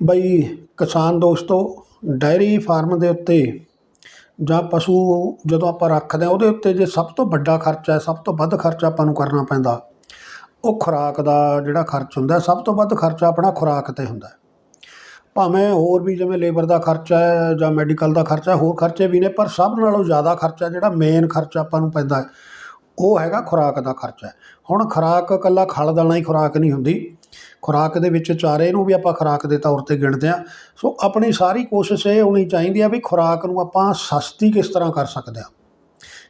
ਬਈ ਕਿਸਾਨ ਦੋਸਤੋ ਡਾਇਰੀ ਫਾਰਮ ਦੇ ਉੱਤੇ ਜਾਂ ਪਸ਼ੂ ਜਦੋਂ ਆਪਾਂ ਰੱਖਦੇ ਹਾਂ, ਉਹਦੇ ਉੱਤੇ ਜੇ ਸਭ ਤੋਂ ਵੱਡਾ ਖਰਚਾ ਹੈ, ਸਭ ਤੋਂ ਵੱਧ ਖਰਚਾ ਆਪਾਂ ਨੂੰ ਕਰਨਾ ਪੈਂਦਾ। ਉਹ ਖੁਰਾਕ ਦਾ ਜਿਹੜਾ ਖਰਚ ਹੁੰਦਾ ਸਭ ਤੋਂ ਵੱਧ ਖਰਚਾ ਆਪਣਾ ਖੁਰਾਕ 'ਤੇ ਹੁੰਦਾ ਭਾਵੇਂ ਹੋਰ ਵੀ ਜਿਵੇਂ ਲੇਬਰ ਦਾ ਖਰਚਾ ਹੈ ਜਾਂ ਮੈਡੀਕਲ ਦਾ ਖਰਚਾ ਹੋਰ ਖਰਚੇ ਵੀ ਨੇ, ਪਰ ਸਭ ਨਾਲੋਂ ਜ਼ਿਆਦਾ ਖਰਚਾ ਜਿਹੜਾ ਮੇਨ ਖਰਚਾ ਆਪਾਂ ਨੂੰ ਪੈਂਦਾ ਉਹ ਹੈਗਾ ਖੁਰਾਕ ਦਾ ਖਰਚਾ ਹੁਣ ਖੁਰਾਕ ਇਕੱਲਾ ਖਲ ਦਾਣਾ ਹੀ ਖੁਰਾਕ ਨਹੀਂ ਹੁੰਦੀ। ਖੁਰਾਕ ਦੇ ਵਿੱਚ ਚਾਰੇ ਨੂੰ ਵੀ ਆਪਾਂ ਖੁਰਾਕ ਦੇ ਤੌਰ ਤੇ ਗਿਣਦੇ ਆ ਸੋ ਆਪਣੀ ਸਾਰੀ ਕੋਸ਼ਿਸ਼ ਇਹ ਹੋਣੀ ਚਾਹੀਦੀ ਆ ਵੀ ਖੁਰਾਕ ਨੂੰ ਆਪਾਂ ਸਸਤੀ ਕਿਸ ਤਰ੍ਹਾਂ ਕਰ ਸਕਦੇ ਆ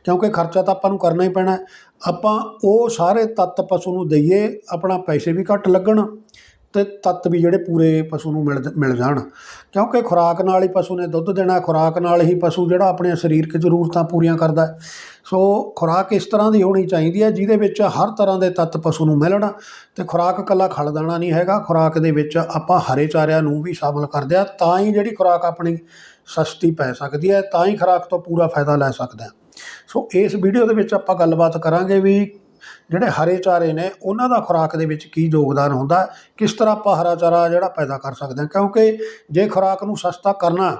ਕਿਉਂਕਿ ਖਰਚਾ ਤਾਂ ਆਪਾਂ ਨੂੰ ਕਰਨਾ ਹੀ ਪੈਣਾ ਆਪਾਂ ਉਹ ਸਾਰੇ ਤੱਤ ਪਸ਼ੂ ਨੂੰ ਦਈਏ, ਆਪਣਾ ਪੈਸੇ ਵੀ ਘੱਟ ਲੱਗਣ। ਤੇ ਤੱਤ ਵੀ ਜਿਹੜੇ ਪੂਰੇ ਪਸ਼ੂ ਨੂੰ ਮਿਲ ਮਿਲ ਜਾਣ ਕਿਉਂਕਿ ਖੁਰਾਕ ਨਾਲ ਹੀ ਪਸ਼ੂ ਨੇ ਦੁੱਧ ਦੇਣਾ, ਖੁਰਾਕ ਨਾਲ ਹੀ ਪਸ਼ੂ ਜਿਹੜਾ ਆਪਣੀਆਂ ਸਰੀਰਕ ਜ਼ਰੂਰਤਾਂ ਪੂਰੀਆਂ ਕਰਦਾ ਹੈ। ਸੋ ਖੁਰਾਕ ਇਸ ਤਰ੍ਹਾਂ ਦੀ ਹੋਣੀ ਚਾਹੀਦੀ ਹੈ, ਜਿਹਦੇ ਵਿੱਚ ਹਰ ਤਰ੍ਹਾਂ ਦੇ ਤੱਤ ਪਸ਼ੂ ਨੂੰ ਮਿਲਣ ਤੇ ਖੁਰਾਕ ਇਕੱਲਾ ਖਲ ਦਾਣਾ ਨਹੀਂ ਹੈਗਾ, ਖੁਰਾਕ ਦੇ ਵਿੱਚ ਆਪਾਂ ਹਰੇ ਚਾਰਿਆਂ ਨੂੰ ਵੀ ਸ਼ਾਮਲ ਕਰਦੇ ਆ ਤਾਂ ਹੀ ਜਿਹੜੀ ਖੁਰਾਕ ਆਪਣੀ ਸਸਤੀ ਪੈ ਸਕਦੀ ਹੈ, ਤਾਂ ਹੀ ਖੁਰਾਕ ਤੋਂ ਪੂਰਾ ਫਾਇਦਾ ਲੈ ਸਕਦੇ ਆ ਸੋ ਇਸ ਵੀਡੀਓ ਦੇ ਵਿੱਚ ਆਪਾਂ ਗੱਲਬਾਤ ਕਰਾਂਗੇ ਵੀ ਜਿਹੜੇ ਹਰੇ ਚਾਰੇ ਨੇ, ਉਹਨਾਂ ਦਾ ਖੁਰਾਕ ਦੇ ਵਿੱਚ ਕੀ ਯੋਗਦਾਨ ਹੁੰਦਾ? ਕਿਸ ਤਰ੍ਹਾਂ ਆਪਾਂ ਹਰਾ ਚਾਰਾ ਜਿਹੜਾ ਪੈਦਾ ਕਰ ਸਕਦੇ ਹਾਂ? ਕਿਉਂਕਿ ਜੇ ਖੁਰਾਕ ਨੂੰ ਸਸਤਾ ਕਰਨਾ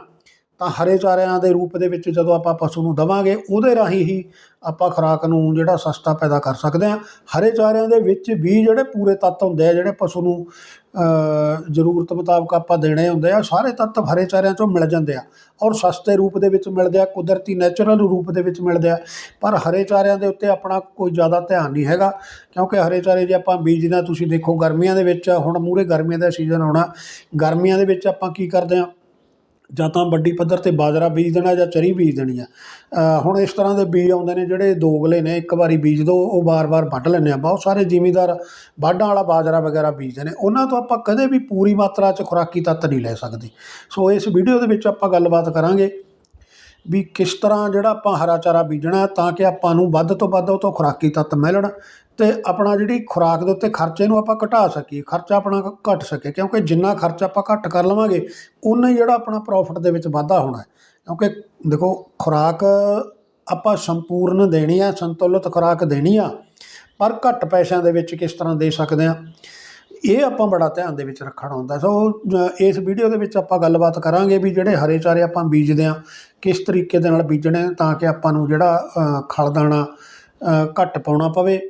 ਤਾਂ ਹਰੇ ਚਾਰਿਆਂ ਦੇ ਰੂਪ ਦੇ ਵਿੱਚ ਜਦੋਂ ਆਪਾਂ ਪਸ਼ੂ ਨੂੰ ਦਵਾਂਗੇ, ਉਹਦੇ ਰਾਹੀਂ ਹੀ ਆਪਾਂ ਖੁਰਾਕ ਨੂੰ ਜਿਹੜਾ ਸਸਤਾ ਪੈਦਾ ਕਰ ਸਕਦੇ ਹਾਂ। ਹਰੇ ਚਾਰਿਆਂ ਦੇ ਵਿੱਚ ਵੀ ਜਿਹੜੇ ਪੂਰੇ ਤੱਤ ਹੁੰਦੇ ਆ, ਜਿਹੜੇ ਪਸ਼ੂ ਨੂੰ ਜ਼ਰੂਰਤ ਮੁਤਾਬਕ ਆਪਾਂ ਦੇਣੇ ਹੁੰਦੇ ਆ, ਸਾਰੇ ਤੱਤ ਹਰੇ ਚਾਰਿਆਂ ਚੋਂ ਮਿਲ ਜਾਂਦੇ ਆ ਔਰ ਸਸਤੇ ਰੂਪ ਦੇ ਵਿੱਚ ਮਿਲਦੇ ਆ, ਕੁਦਰਤੀ ਨੈਚੁਰਲ ਰੂਪ ਦੇ ਵਿੱਚ ਮਿਲਦੇ ਆ। ਪਰ ਹਰੇ ਚਾਰਿਆਂ ਦੇ ਉੱਤੇ ਆਪਣਾ ਕੋਈ ਜ਼ਿਆਦਾ ਧਿਆਨ ਨਹੀਂ ਹੈਗਾ, ਕਿਉਂਕਿ ਹਰੇ ਚਾਰੇ ਜੇ ਆਪਾਂ ਬੀਜਦੇ ਤੁਸੀਂ ਦੇਖੋ ਗਰਮੀਆਂ ਦੇ ਵਿੱਚ, ਹੁਣ ਮੂਰੇ ਗਰਮੀਆਂ ਦਾ ਸੀਜ਼ਨ ਆਉਣਾ, ਗਰਮੀਆਂ ਦੇ ਵਿੱਚ ਆਪਾਂ ਕੀ ਕਰਦੇ ਹਾਂ ਜਾਂ ਤਾਂ ਵੱਡੀ ਪੱਧਰ ਤੇ ਬਾਜਰਾ ਬੀਜ ਦੇਣਾ ਜਾਂ ਚਰੀ ਬੀਜ ਦੇਣੀ ਆ। ਹੁਣ ਇਸ ਤਰ੍ਹਾਂ ਦੇ ਬੀਜ ਆਉਂਦੇ ਨੇ ਜਿਹੜੇ ਦੋਗਲੇ ਨੇ, ਇੱਕ ਵਾਰੀ ਬੀਜ ਦੋ, ਉਹ ਵਾਰ ਵਾਰ ਵੱਢ ਲੈਂਦੇ ਆ। ਬਹੁਤ ਸਾਰੇ ਜ਼ਿਮੀਦਾਰ ਵਾਢਾਂ ਵਾਲਾ ਬਾਜਰਾ ਵਗੈਰਾ ਬੀਜਦੇ ਨੇ। ਉਹਨਾਂ ਤੋਂ ਆਪਾਂ ਕਦੇ ਵੀ ਪੂਰੀ ਮਾਤਰਾ 'ਚ ਖੁਰਾਕੀ ਤੱਤ ਨਹੀਂ ਲੈ ਸਕਦੇ। ਸੋ ਇਸ ਵੀਡੀਓ ਦੇ ਵਿੱਚ ਆਪਾਂ ਗੱਲਬਾਤ ਕਰਾਂਗੇ ਵੀ ਕਿਸ ਤਰ੍ਹਾਂ ਜਿਹੜਾ ਆਪਾਂ ਹਰਾ ਚਾਰਾ ਬੀਜਣਾ, ਤਾਂ ਕਿ ਆਪਾਂ ਨੂੰ ਵੱਧ ਤੋਂ ਵੱਧ ਉਹ ਤੋਂ ਖੁਰਾਕੀ ਤੱਤ ਮਿਲਣ ਤੇ ਆਪਣਾ ਜਿਹੜੀ ਖੁਰਾਕ ਦੇ ਉੱਤੇ ਖਰਚੇ ਨੂੰ ਆਪਾਂ ਘਟਾ ਸਕੀਏ ਖਰਚਾ ਆਪਣਾ ਘ- ਘਟ ਸਕੇ ਕਿਉਂਕਿ ਜਿੰਨਾ ਖਰਚਾ ਆਪਾਂ ਘੱਟ ਕਰ ਲਵਾਂਗੇ ਉਨਾ ਹੀ ਜਿਹੜਾ ਆਪਣਾ ਪ੍ਰੋਫਿਟ ਦੇ ਵਿੱਚ ਵਾਧਾ ਹੋਣਾ ਕਿਉਂਕਿ ਦੇਖੋ ਖੁਰਾਕ ਆਪਾਂ ਸੰਪੂਰਨ ਦੇਣੀ ਆ ਸੰਤੁਲਿਤ ਖੁਰਾਕ ਦੇਣੀ ਆ ਪਰ ਘੱਟ ਪੈਸਿਆਂ ਦੇ ਵਿੱਚ ਕਿਸ ਤਰ੍ਹਾਂ ਦੇ ਸਕਦੇ ਆ? ਇਹ ਆਪਾਂ ਬੜਾ ਧਿਆਨ ਦੇ ਵਿੱਚ ਰੱਖਣਾ ਹੁੰਦਾ। ਸੋ ਇਸ ਵੀਡੀਓ ਦੇ ਵਿੱਚ ਆਪਾਂ ਗੱਲਬਾਤ ਕਰਾਂਗੇ ਵੀ ਜਿਹੜੇ ਹਰੇ ਚਾਰੇ ਆਪਾਂ ਬੀਜਦੇ ਆ ਕਿਸ ਤਰੀਕੇ ਦੇ ਨਾਲ ਬੀਜਣੇ ਤਾਂ ਕਿ ਆਪਾਂ ਨੂੰ ਜਿਹੜਾ ਅ, ਖਲ ਦਾਣਾ ਘੱਟ ਪਾਉਣਾ ਪਵੇ।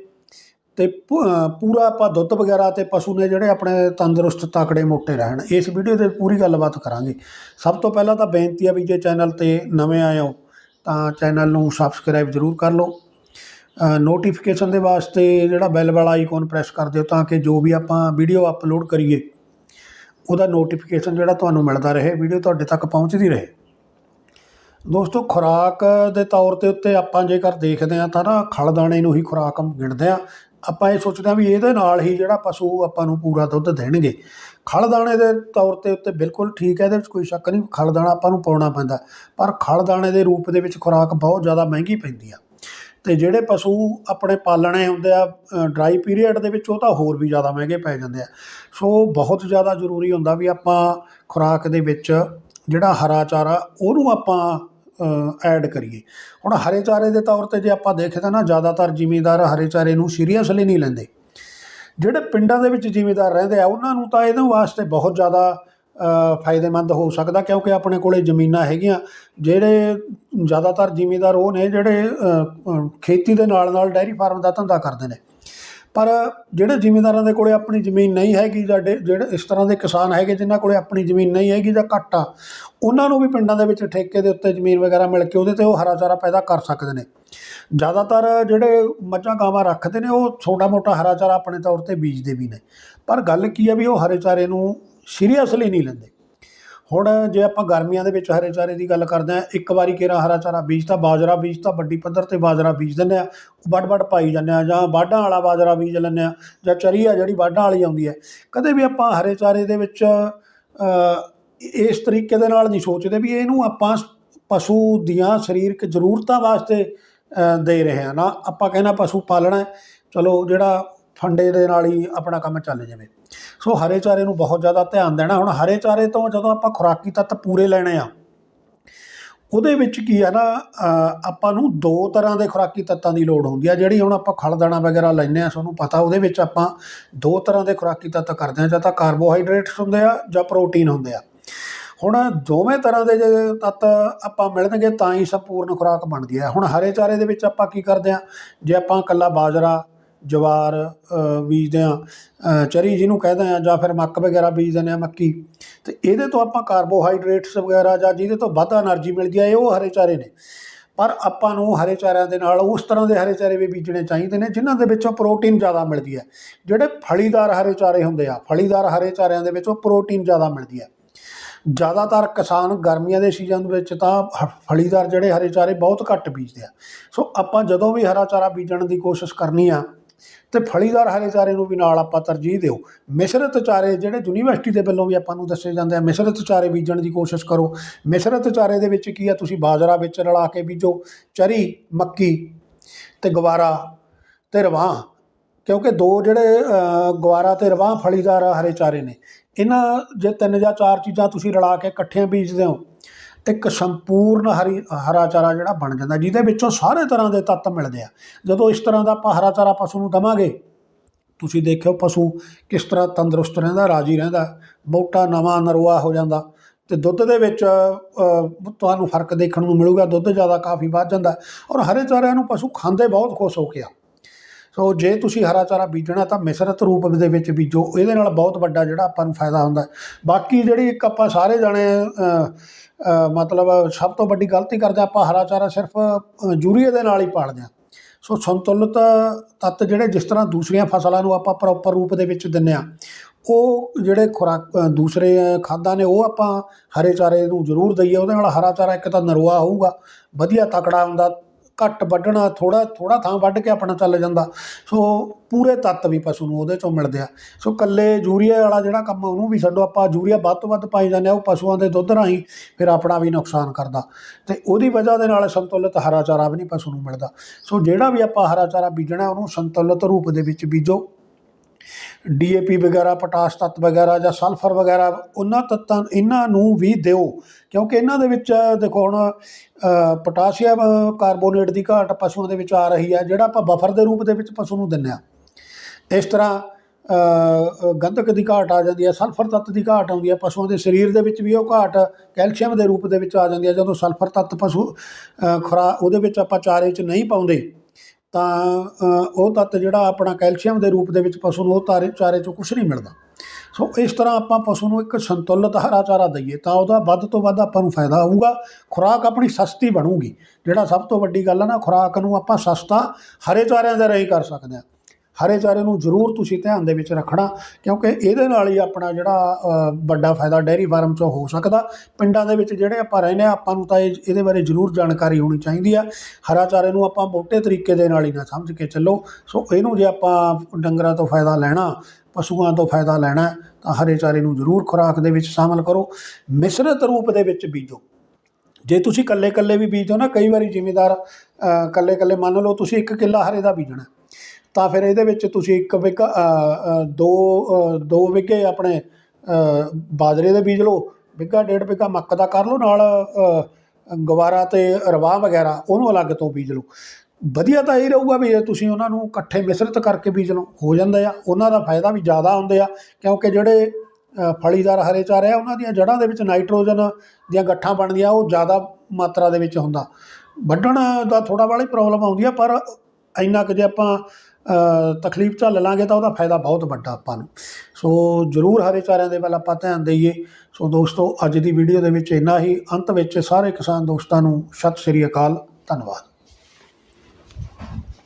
ਤੇ ਪੂਰਾ ਆਪਾਂ ਦੁੱਧ ਵਗੈਰਾ ਤੇ ਪਸ਼ੂ ਨੇ ਜਿਹੜੇ ਆਪਣੇ ਤੰਦਰੁਸਤ ਤਕੜੇ ਮੋਟੇ ਰਹਿਣ, ਇਸ ਵੀਡੀਓ 'ਤੇ ਪੂਰੀ ਗੱਲਬਾਤ ਕਰਾਂਗੇ। ਸਭ ਤੋਂ ਪਹਿਲਾਂ ਤਾਂ ਬੇਨਤੀ ਆ ਵੀ ਜੇ ਚੈਨਲ ਤੇ ਨਵੇਂ ਆਏ ਹੋ, ਤਾਂ ਚੈਨਲ ਨੂੰ ਸਬਸਕ੍ਰਾਈਬ ਜ਼ਰੂਰ ਕਰ ਲਓ। ਨੋਟੀਫਿਕੇਸ਼ਨ ਦੇ ਵਾਸਤੇ ਜਿਹੜਾ ਬੈਲ ਵਾਲਾ ਆਈਕਨ ਪ੍ਰੈਸ ਕਰ ਦਿਓ ਤਾਂ ਕਿ ਜੋ ਵੀ ਆਪਾਂ ਵੀਡੀਓ ਅਪਲੋਡ ਕਰੀਏ, ਉਹਦਾ ਨੋਟੀਫਿਕੇਸ਼ਨ ਜਿਹੜਾ ਤੁਹਾਨੂੰ ਮਿਲਦਾ ਰਹੇ, ਵੀਡੀਓ ਤੁਹਾਡੇ ਤੱਕ ਪਹੁੰਚਦੀ ਰਹੇ। ਦੋਸਤੋ, ਖੁਰਾਕ ਦੇ ਤੌਰ ਤੇ ਉੱਤੇ ਆਪਾਂ ਜੇਕਰ ਦੇਖਦੇ ਹਾਂ ਤਾਂ ਨਾ ਖਲ ਦਾਣੇ ਨੂੰ ਹੀ ਖੁਰਾਕ ਗਿਣਦੇ ਆ ਆਪਾਂ ਇਹ ਸੋਚਦੇ ਆ ਵੀ ਇਹਦੇ ਨਾਲ ਹੀ ਜਿਹੜਾ ਪਸ਼ੂ ਆਪਾਂ ਨੂੰ ਪੂਰਾ ਦੁੱਧ ਦੇਣਗੇ। ਖਲ ਦਾਣੇ ਦੇ ਤੌਰ ਤੇ ਉੱਤੇ ਬਿਲਕੁਲ ਠੀਕ ਹੈ, ਇਹਦੇ ਵਿੱਚ ਕੋਈ ਸ਼ੱਕ ਨਹੀਂ, ਖਲ ਦਾਣਾ ਆਪਾਂ ਨੂੰ ਪਾਉਣਾ ਪੈਂਦਾ। ਪਰ ਖਲ ਦਾਣੇ ਦੇ ਰੂਪ ਦੇ ਵਿੱਚ ਖੁਰਾਕ ਬਹੁਤ ਜ਼ਿਆਦਾ ਮਹਿੰਗੀ ਪੈਂਦੀ ਆ। ਤੇ ਜਿਹੜੇ ਪਸ਼ੂ ਆਪਣੇ ਪਾਲਣੇ ਹੁੰਦੇ ਆ ਡਰਾਈ ਪੀਰੀਅਡ ਦੇ ਵਿੱਚ ਉਹ ਤਾਂ ਹੋਰ ਵੀ ਜ਼ਿਆਦਾ ਮਹਿੰਗੇ ਪੈ ਜਾਂਦੇ ਆ। ਸੋ ਬਹੁਤ ਜ਼ਿਆਦਾ ਜ਼ਰੂਰੀ ਹੁੰਦਾ ਵੀ ਆਪਾਂ ਖੁਰਾਕ ਦੇ ਵਿੱਚ ਜਿਹੜਾ ਹਰਾ ਚਾਰਾ, ਉਹਨੂੰ ਆਪਾਂ ਐਡ ਕਰੀਏ। ਹੁਣ ਹਰੇ ਚਾਰੇ ਦੇ ਤੌਰ ਤੇ ਜੇ ਆਪਾਂ ਦੇਖਦੇ ਤਾਂ ਨਾ, ਜ਼ਿਆਦਾਤਰ ਜ਼ਿਮੀਂਦਾਰ ਹਰੇ ਚਾਰੇ ਨੂੰ ਸੀਰੀਅਸਲੀ ਨਹੀਂ ਲੈਂਦੇ। ਜਿਹੜੇ ਪਿੰਡਾਂ ਦੇ ਵਿੱਚ ਜ਼ਿਮੀਂਦਾਰ ਰਹਿੰਦੇ ਆ, ਉਹਨਾਂ ਨੂੰ ਤਾਂ ਇਹਦੇ ਵਾਸਤੇ ਬਹੁਤ ਜ਼ਿਆਦਾ ਫਾਇਦੇਮੰਦ ਹੋ ਸਕਦਾ, ਕਿਉਂਕਿ ਆਪਣੇ ਕੋਲੇ ਜ਼ਮੀਨਾਂ ਹੈਗੀਆਂ। ਜਿਹੜੇ ਜ਼ਿਆਦਾਤਰ ਜ਼ਿਮੀਂਦਾਰ ਉਹ ਨੇ ਜਿਹੜੇ ਖੇਤੀ ਦੇ ਨਾਲ ਨਾਲ ਡੈਰੀ ਫਾਰਮ ਦਾ ਧੰਦਾ ਕਰਦੇ ਨੇ। ਪਰ ਜਿਹੜੇ ਜ਼ਿਮੀਂਦਾਰਾਂ ਦੇ ਕੋਲੇ ਆਪਣੀ ਜ਼ਮੀਨ ਨਹੀਂ ਹੈਗੀ ਜਾਂ ਡੇ- ਜਿਹੜੇ ਇਸ ਤਰ੍ਹਾਂ ਦੇ ਕਿਸਾਨ ਹੈਗੇ ਜਿਨ੍ਹਾਂ ਕੋਲੇ ਆਪਣੀ ਜ਼ਮੀਨ ਨਹੀਂ ਹੈਗੀ ਜਾਂ ਘੱਟ ਆ, ਉਹਨਾਂ ਨੂੰ ਵੀ ਪਿੰਡਾਂ ਦੇ ਵਿੱਚ ਠੇਕੇ ਦੇ ਉੱਤੇ ਜ਼ਮੀਨ ਵਗੈਰਾ ਮਿਲ ਕੇ ਉਹਦੇ ਤੇ ਉਹ ਹਰਾ ਚਾਰਾ ਪੈਦਾ ਕਰ ਸਕਦੇ ਨੇ। ਜ਼ਿਆਦਾਤਰ ਜਿਹੜੇ ਮੱਝਾਂ ਗਾਵਾਂ ਰੱਖਦੇ ਨੇ, ਉਹ ਛੋਟਾ ਮੋਟਾ ਹਰਾ ਚਾਰਾ ਆਪਣੇ ਤੌਰ ਤੇ ਬੀਜਦੇ ਵੀ ਨੇ। ਪਰ ਗੱਲ ਕੀ ਆ ਵੀ ਉਹ ਹਰੇ ਚਾਰੇ ਨੂੰ ਸੀਰੀਅਸਲੀ ਨਹੀਂ ਲੈਂਦੇ। ਹੁਣ ਜੇ ਆਪਾਂ ਗਰਮੀਆਂ ਦੇ ਵਿੱਚ ਹਰੇ ਚਾਰੇ ਦੀ ਗੱਲ ਕਰਦੇ ਆ ਇੱਕ ਵਾਰੀ ਕੇਰਾ ਹਰਾ ਚਾਰਾ ਬੀਜਤਾ ਬਾਜਰਾ ਬੀਜਤਾ ਵੱਡੀ ਪੱਧਰ ਤੇ ਬਾਜਰਾ ਬੀਜ ਦਿੰਦੇ ਆ ਵੱਡ ਵੱਡ ਪਾਈ ਜਾਂਦੇ ਆ ਜਾਂ ਵਾਢਾਂ ਵਾਲਾ ਬਾਜਰਾ ਬੀਜ ਲੈਂਦੇ ਆ ਜਾਂ ਚਰੀ ਆ ਜਿਹੜੀ ਵਾਢਾਂ ਵਾਲੀ ਆਉਂਦੀ ਹੈ ਕਦੇ ਵੀ ਆਪਾਂ ਹਰੇ ਚਾਰੇ ਦੇ ਵਿੱਚ ਇਸ ਤਰੀਕੇ ਦੇ ਨਾਲ ਨਹੀਂ ਸੋਚਦੇ ਵੀ ਇਹਨੂੰ ਆਪਾਂ ਪਸ਼ੂ ਦੀਆਂ ਸਰੀਰਕ ਜ਼ਰੂਰਤਾਂ ਵਾਸਤੇ ਦੇ ਰਹੇ ਹਾਂ। ਨਾ ਆਪਾਂ ਕਹਿੰਦਾ ਪਸ਼ੂ ਪਾਲਣਾ ਹੈ, ਚਲੋ ਜਿਹੜਾ ਫੰਡੇ ਦੇ ਨਾਲ ਹੀ ਆਪਣਾ ਕੰਮ ਚੱਲ ਜਾਵੇ। ਸੋ ਹਰੇ ਚਾਰੇ ਨੂੰ ਬਹੁਤ ਜ਼ਿਆਦਾ ਧਿਆਨ ਦੇਣਾ। ਹੁਣ ਹਰੇ ਚਾਰੇ ਤੋਂ ਜਦੋਂ ਆਪਾਂ ਖੁਰਾਕੀ ਤੱਤ ਪੂਰੇ ਲੈਣੇ ਆ, ਉਹਦੇ ਵਿੱਚ ਕੀ ਹੈ ਨਾ ਆਪਾਂ ਨੂੰ ਦੋ ਤਰ੍ਹਾਂ ਦੇ ਖੁਰਾਕੀ ਤੱਤਾਂ ਦੀ ਲੋੜ ਹੁੰਦੀ ਆ। ਜਿਹੜੀ ਹੁਣ ਆਪਾਂ ਖਲ ਦਾਣਾ ਵਗੈਰਾ ਲੈਂਦੇ ਆ, ਤੁਹਾਨੂੰ ਪਤਾ, ਉਹਦੇ ਵਿੱਚ ਆਪਾਂ ਦੋ ਤਰ੍ਹਾਂ ਦੇ ਖੁਰਾਕੀ ਤੱਤ ਕਰਦੇ ਆ। ਜਾਂ ਤਾਂ ਕਾਰਬੋਹਾਈਡਰੇਟਸ ਹੁੰਦੇ ਆ ਜਾਂ ਪ੍ਰੋਟੀਨ ਹੁੰਦੇ ਆ। ਹੁਣ ਦੋਵੇਂ ਤਰ੍ਹਾਂ ਦੇ ਜੇ ਤੱਤ ਆਪਾਂ ਮਿਲਣਗੇ, ਤਾਂ ਹੀ ਸੰਪੂਰਨ ਖੁਰਾਕ ਬਣਦੀ ਹੈ ਹੁਣ ਹਰੇ ਚਾਰੇ ਦੇ ਵਿੱਚ ਆਪਾਂ ਕੀ ਕਰਦੇ ਆ, ਜੇ ਆਪਾਂ ਇਕੱਲਾ ਬਾਜਰਾ ਜਵਾਰ ਬੀਜਦੇ ਆ ਚਰੀ ਜਿਹਨੂੰ ਕਹਿੰਦੇ ਆ ਜਾਂ ਫਿਰ ਮੱਕ ਵਗੈਰਾ ਬੀਜ ਦਿੰਦੇ ਆ ਮੱਕੀ। ਤੇ ਇਹਦੇ ਤੋਂ ਆਪਾਂ ਕਾਰਬੋਹਾਈਡਰੇਟਸ ਵਗੈਰਾ ਜਾਂ ਜਿਹਦੇ ਤੋਂ ਵੱਧ એનર્ਜੀ ਮਿਲਦੀ ਆ, ਇਹ ਉਹ ਹਰੇ ਚਾਰੇ ਨੇ। ਪਰ ਆਪਾਂ ਨੂੰ ਹਰੇ ਚਾਰਿਆਂ ਦੇ ਨਾਲ ਉਸ ਤਰ੍ਹਾਂ ਦੇ ਹਰੇ ਚਾਰੇ ਵੀ ਬੀਜਣੇ ਚਾਹੀਦੇ ਨੇ, ਜਿਨ੍ਹਾਂ ਦੇ ਵਿੱਚੋਂ ਪ੍ਰੋਟੀਨ ਜ਼ਿਆਦਾ ਮਿਲਦੀ ਹੈ ਜਿਹੜੇ ਫਲੀਦਾਰ ਹਰੇ ਚਾਰੇ ਹੁੰਦੇ ਆ, ਫਲੀਦਾਰ ਹਰੇ ਚਾਰਿਆਂ ਦੇ ਵਿੱਚੋਂ ਪ੍ਰੋਟੀਨ ਜ਼ਿਆਦਾ ਮਿਲਦੀ ਹੈ ਜ਼ਿਆਦਾਤਰ ਕਿਸਾਨ ਗਰਮੀਆਂ ਦੇ ਸੀਜ਼ਨ ਵਿੱਚ ਤਾਂ ਫਲੀਦਾਰ ਜਿਹੜੇ ਹਰੇ ਚਾਰੇ ਬਹੁਤ ਘੱਟ ਬੀਜਦੇ ਆ। ਸੋ ਆਪਾਂ ਜਦੋਂ ਵੀ ਹਰਾ ਚਾਰਾ ਬੀਜਣ ਦੀ ਕੋਸ਼ਿਸ਼ ਕਰਨੀ ਆ ਤੇ ਫਲੀਦਾਰ ਹਰੇ ਚਾਰੇ ਨੂੰ ਵੀ ਨਾਲ ਆਪਾਂ ਤਰਜੀਹ ਦਿਓ। ਮਿਸ਼ਰਤ ਚਾਰੇ ਜਿਹੜੇ ਯੂਨੀਵਰਸਿਟੀ ਦੇ ਵੱਲੋਂ ਵੀ ਆਪਾਂ ਨੂੰ ਦੱਸੇ ਜਾਂਦੇ ਆ ਮਿਸ਼ਰਤ ਚਾਰੇ ਬੀਜਣ ਦੀ ਕੋਸ਼ਿਸ਼ ਕਰੋ। ਮਿਸ਼ਰਤ ਚਾਰੇ ਦੇ ਵਿੱਚ ਕੀ ਆ ਤੁਸੀਂ ਬਾਜਰਾ ਵਿੱਚ ਰਲਾ ਕੇ ਬੀਜੋ ਚਰੀ ਮੱਕੀ ਤੇ ਗਵਾਰਾ ਤੇ ਰਵਾਹ ਕਿਉਂਕਿ ਦੋ ਜਿਹੜੇ ਅ, ਗਵਾਰਾ ਤੇ ਰਵਾਹ ਫਲੀਦਾਰ ਹਰੇ ਚਾਰੇ ਨੇ। ਇਹਨਾਂ ਜੇ ਤਿੰਨ ਜਾਂ ਚਾਰ ਚੀਜ਼ਾਂ ਤੁਸੀਂ ਰਲਾ ਕੇ ਇਕੱਠੀਆਂ ਬੀਜਦੇ ਹੋ ਇੱਕ ਸੰਪੂਰਨ ਹਰੀ, ਹਰਾ ਚਾਰਾ ਜਿਹੜਾ ਬਣ ਜਾਂਦਾ, ਜਿਹਦੇ ਵਿੱਚੋਂ ਸਾਰੇ ਤਰ੍ਹਾਂ ਦੇ ਤੱਤ ਮਿਲਦੇ ਆ। ਜਦੋਂ ਇਸ ਤਰ੍ਹਾਂ ਦਾ ਆਪਾਂ ਹਰਾ ਚਾਰਾ ਪਸ਼ੂ ਨੂੰ ਦਵਾਂਗੇ, ਤੁਸੀਂ ਦੇਖਿਓ ਪਸ਼ੂ ਕਿਸ ਤਰ੍ਹਾਂ ਤੰਦਰੁਸਤ ਰਹਿੰਦਾ, ਰਾਜੀ ਰਹਿੰਦਾ ਮੋਟਾ ਨਵਾਂ ਨਰਵਾ ਹੋ ਜਾਂਦਾ, ਤੇ ਦੁੱਧ ਦੇ ਵਿੱਚ ਤੁਹਾਨੂੰ ਫ਼ਰਕ ਦੇਖਣ ਨੂੰ ਮਿਲੂਗਾ, ਦੁੱਧ ਜ਼ਿਆਦਾ ਕਾਫੀ ਵੱਧ ਜਾਂਦਾ, ਔਰ ਹਰੇ ਚਾਰਿਆਂ ਨੂੰ ਪਸ਼ੂ ਖਾਂਦੇ ਬਹੁਤ ਖੁਸ਼ ਹੋ ਕੇ ਆ। ਸੋ ਜੇ ਤੁਸੀਂ ਹਰਾ ਚਾਰਾ ਬੀਜਣਾ ਤਾਂ ਮਿਸ਼ਰਤ ਰੂਪ ਦੇ ਵਿੱਚ ਬੀਜੋ ਇਹਦੇ ਨਾਲ ਬਹੁਤ ਵੱਡਾ ਜਿਹੜਾ ਆਪਾਂ ਨੂੰ ਫਾਇਦਾ ਹੁੰਦਾ। ਬਾਕੀ ਜਿਹੜੀ ਇੱਕ ਆਪਾਂ ਸਾਰੇ ਜਾਣੇ ਮਤਲਬ ਸਭ ਤੋਂ ਵੱਡੀ ਗਲਤੀ ਕਰਦੇ ਆਪਾਂ ਹਰਾ ਚਾਰਾ ਸਿਰਫ ਅ, ਯੂਰੀਏ ਦੇ ਨਾਲ ਹੀ ਪਾਲਦੇ ਹਾਂ। ਸੋ ਸੰਤੁਲਿਤ ਤੱਤ ਜਿਹੜੇ ਜਿਸ ਤਰ੍ਹਾਂ ਦੂਸਰੀਆਂ ਫਸਲਾਂ ਨੂੰ ਆਪਾਂ ਪ੍ਰੋਪਰ ਰੂਪ ਦੇ ਵਿੱਚ ਦਿੰਨੇ ਆ ਉਹ ਜਿਹੜੇ ਖੁਰਾਕ ਦੂਸਰੇ ਖਾਦਾਂ ਨੇ ਉਹ ਆਪਾਂ ਹਰੇ ਚਾਰੇ ਨੂੰ ਜ਼ਰੂਰ ਦਈਏ ਉਹਦੇ ਨਾਲ ਹਰਾ ਚਾਰਾ ਇੱਕ ਤਾਂ ਨਰਵਾ ਹੋਊਗਾ ਵਧੀਆ ਤਕੜਾ ਹੁੰਦਾ ਘੱਟ ਵੱਢਣਾ ਥੋੜਾ ਥੋੜਾ ਥਾਂ ਵੱਢ ਕੇ ਆਪਣਾ ਚੱਲ ਜਾਂਦਾ। ਸੋ ਪੂਰੇ ਤੱਤ ਵੀ ਪਸ਼ੂ ਨੂੰ ਉਹਦੇ ਚੋਂ ਮਿਲਦੇ ਆ। ਸੋ ਕੱਲੇ ਯੂਰੀਆ ਵਾਲਾ ਜਿਹੜਾ ਕੰਮ ਆ, ਉਹਨੂੰ ਵੀ ਛੱਡੋ। ਆਪਾਂ ਯੂਰੀਆ ਵੱਧ ਤੋਂ ਵੱਧ ਪਾਈ ਜਾਂਦੇ ਆ, ਉਹ ਪਸ਼ੂਆਂ ਦੇ ਦੁੱਧ ਰਾਹੀਂ ਫਿਰ ਆਪਣਾ ਵੀ ਨੁਕਸਾਨ ਕਰਦਾ। ਤੇ ਉਹਦੀ ਵਜ੍ਹਾ ਦੇ ਨਾਲ ਸੰਤੁਲਿਤ ਹਰਾ ਚਾਰਾ ਵੀ ਨਹੀਂ ਪਸ਼ੂ ਨੂੰ ਮਿਲਦਾ। ਸੋ ਜਿਹੜਾ ਵੀ ਆਪਾਂ ਹਰਾ ਚਾਰਾ ਬੀਜਣਾ, ਉਹਨੂੰ ਸੰਤੁਲਿਤ ਰੂਪ ਦੇ ਵਿੱਚ ਬੀਜੋ। ਡੀਏਪੀ ਵਗੈਰਾ ਪੋਟਾਸ਼ ਤੱਤ ਵਗੈਰਾ ਜਾਂ ਸਲਫਰ ਵਗੈਰਾ ਉਹਨਾਂ ਤੱਤਾਂ ਇਹਨਾਂ ਨੂੰ ਵੀ ਦਿਓ। ਕਿਉਂਕਿ ਇਹਨਾਂ ਦੇ ਵਿੱਚ ਦੇਖੋ ਹੁਣ ਪੋਟਾਸ਼ੀਅਮ ਕਾਰਬੋਨੇਟ ਦੀ ਘਾਟ ਪਸ਼ੂਆਂ ਦੇ ਵਿੱਚ ਆ ਰਹੀ ਹੈ ਜਿਹੜਾ ਆਪਾਂ ਬਫਰ ਦੇ ਰੂਪ ਦੇ ਵਿੱਚ ਪਸ਼ੂ ਨੂੰ ਦਿੰਦੇ ਆ ਇਸ ਤਰ੍ਹਾਂ ਗੰਧਕ ਦੀ ਘਾਟ ਆ ਜਾਂਦੀ ਹੈ ਸਲਫਰ ਤੱਤ ਦੀ ਘਾਟ ਆਉਂਦੀ ਹੈ ਪਸ਼ੂਆਂ ਦੇ ਸਰੀਰ ਦੇ ਵਿੱਚ ਵੀ ਉਹ ਘਾਟ ਕੈਲਸ਼ੀਅਮ ਦੇ ਰੂਪ ਦੇ ਵਿੱਚ ਆ ਜਾਂਦੀ ਹੈ ਜਦੋਂ ਸਲਫਰ ਤੱਤ ਪਸ਼ੂ ਅ, ਖੁਰਾ ਉਹਦੇ ਵਿੱਚ ਆਪਾਂ ਚਾਰੇ 'ਚ ਨਹੀਂ ਪਾਉਂਦੇ। ਤਾਂ ਉਹ ਤੱਤ ਜਿਹੜਾ ਆਪਣਾ ਕੈਲਸ਼ੀਅਮ ਦੇ ਰੂਪ ਦੇ ਵਿੱਚ ਪਸ਼ੂ ਨੂੰ ਉਹ ਤਾਰੇ, ਚਾਰੇ 'ਚੋਂ ਕੁਝ ਨਹੀਂ ਮਿਲਦਾ। ਸੋ ਇਸ ਤਰ੍ਹਾਂ ਆਪਾਂ ਪਸ਼ੂ ਨੂੰ ਇੱਕ ਸੰਤੁਲਿਤ ਹਰਾ ਚਾਰਾ ਦਈਏ, ਤਾਂ ਉਹਦਾ ਵੱਧ ਤੋਂ ਵੱਧ ਆਪਾਂ ਨੂੰ ਫਾਇਦਾ ਹੋਊਗਾ, ਖੁਰਾਕ ਆਪਣੀ ਸਸਤੀ ਬਣੂਗੀ। ਜਿਹੜਾ ਸਭ ਤੋਂ ਵੱਡੀ ਗੱਲ ਹੈ ਨਾ, ਖੁਰਾਕ ਨੂੰ ਆਪਾਂ ਸਸਤਾ ਹਰੇ ਚਾਰਿਆਂ ਦੇ ਰਾਹੀਂ ਕਰ ਸਕਦੇ ਹਾਂ। ਹਰੇ ਚਾਰੇ ਨੂੰ ਜ਼ਰੂਰ ਤੁਸੀਂ ਧਿਆਨ ਦੇ ਵਿੱਚ ਰੱਖਣਾ, ਕਿਉਂਕਿ ਇਹਦੇ ਨਾਲ ਹੀ ਆਪਣਾ ਜਿਹੜਾ ਵੱਡਾ ਫਾਇਦਾ ਡੇਅਰੀ ਫਾਰਮ 'ਚੋਂ ਹੋ ਸਕਦਾ। ਪਿੰਡਾਂ ਦੇ ਵਿੱਚ ਜਿਹੜੇ ਆਪਾਂ ਰਹਿੰਦੇ ਹਾਂ, ਆਪਾਂ ਨੂੰ ਤਾਂ ਇਹਦੇ ਬਾਰੇ ਜ਼ਰੂਰ ਜਾਣਕਾਰੀ ਹੋਣੀ ਚਾਹੀਦੀ ਆ। ਹਰਾ ਚਾਰੇ ਨੂੰ ਆਪਾਂ ਮੋਟੇ ਤਰੀਕੇ ਦੇ ਨਾਲ ਹੀ ਨਾ ਸਮਝ ਕੇ ਚੱਲੋ। ਸੋ ਇਹਨੂੰ ਜੇ ਆਪਾਂ ਡੰਗਰਾਂ ਤੋਂ ਫਾਇਦਾ ਲੈਣਾ, ਪਸ਼ੂਆਂ ਤੋਂ ਫਾਇਦਾ ਲੈਣਾ, ਤਾਂ ਹਰੇ ਚਾਰੇ ਨੂੰ ਜ਼ਰੂਰ ਖੁਰਾਕ ਦੇ ਵਿੱਚ ਸ਼ਾਮਲ ਕਰੋ। ਮਿਸ਼ਰਤ ਰੂਪ ਦੇ ਵਿੱਚ ਬੀਜੋ। ਜੇ ਤੁਸੀਂ ਕੱਲੇ ਕੱਲੇ ਵੀ ਬੀਜੋ ਨਾ, ਕਈ ਵਾਰੀ ਜ਼ਿਮੀਦਾਰ ਕੱਲੇ ਕੱਲੇ ਮੰਨ ਲਓ ਤੁਸੀਂ ਇੱਕ ਕਿੱਲਾ ਹਰੇ ਦਾ ਬੀਜਣਾ। ਤਾਂ ਫਿਰ ਇਹਦੇ ਵਿੱਚ ਤੁਸੀਂ ਇੱਕ ਵਿਗਾ ਦੋ ਦੋ ਵਿਗੇ ਆਪਣੇ ਬਾਜਰੇ ਦੇ ਬੀਜ ਲਓ ਵਿਗਾ ਡੇਢ ਵਿਗਾ ਮੱਕ ਦਾ ਕਰ ਲਓ, ਨਾਲ ਗਵਾਰਾ ਤੇ ਰਵਾਹ ਵਗੈਰਾ, ਉਹਨੂੰ ਅਲੱਗ ਤੋਂ ਬੀਜ ਲਓ। ਵਧੀਆ ਤਾਂ ਇਹ ਰਹੂਗਾ ਵੀ ਜੇ ਤੁਸੀਂ ਉਹਨਾਂ ਨੂੰ ਇਕੱਠੇ ਮਿਸ਼ਰਤ ਕਰਕੇ ਬੀਜ ਲਓ, ਹੋ ਜਾਂਦਾ ਆ। ਉਹਨਾਂ ਦਾ ਫਾਇਦਾ ਵੀ ਜ਼ਿਆਦਾ ਹੁੰਦੇ ਆ, ਕਿਉਂਕਿ ਜਿਹੜੇ ਫਲੀਦਾਰ ਹਰੇ ਚਾਰੇ ਆ, ਉਹਨਾਂ ਦੀਆਂ ਜੜ੍ਹਾਂ ਦੇ ਵਿੱਚ ਨਾਈਟ੍ਰੋਜਨ ਦੀਆਂ ਗੱਠਾਂ ਬਣਦੀਆਂ, ਉਹ ਜ਼ਿਆਦਾ ਮਾਤਰਾ ਦੇ ਵਿੱਚ ਹੁੰਦਾ। ਵੱਢਣ ਦਾ ਥੋੜਾ ਵਾਲੀ ਪ੍ਰੋਬਲਮ ਆਉਂਦੀ ਆ, ਪਰ ਇੰਨਾ ਕੁ ਜੇ ਆਪਾਂ ਤਕਲੀਫ ਝੱਲ ਲਾਂਗੇ ਤਾਂ ਉਹਦਾ ਫਾਇਦਾ ਬਹੁਤ ਵੱਡਾ ਆਪਾਂ ਨੂੰ। ਸੋ ਜ਼ਰੂਰ ਹਰੇ ਚਾਰਿਆਂ ਦੇ ਵੱਲ ਆਪਾਂ ਧਿਆਨ ਦਈਏ। ਸੋ ਦੋਸਤੋ, ਅੱਜ ਦੀ ਵੀਡੀਓ ਦੇ ਵਿੱਚ ਇੰਨਾ ਹੀ। ਅੰਤ ਵਿੱਚ ਸਾਰੇ ਕਿਸਾਨ ਦੋਸਤਾਂ ਨੂੰ ਸਤਿ ਸ਼੍ਰੀ ਅਕਾਲ। ਧੰਨਵਾਦ।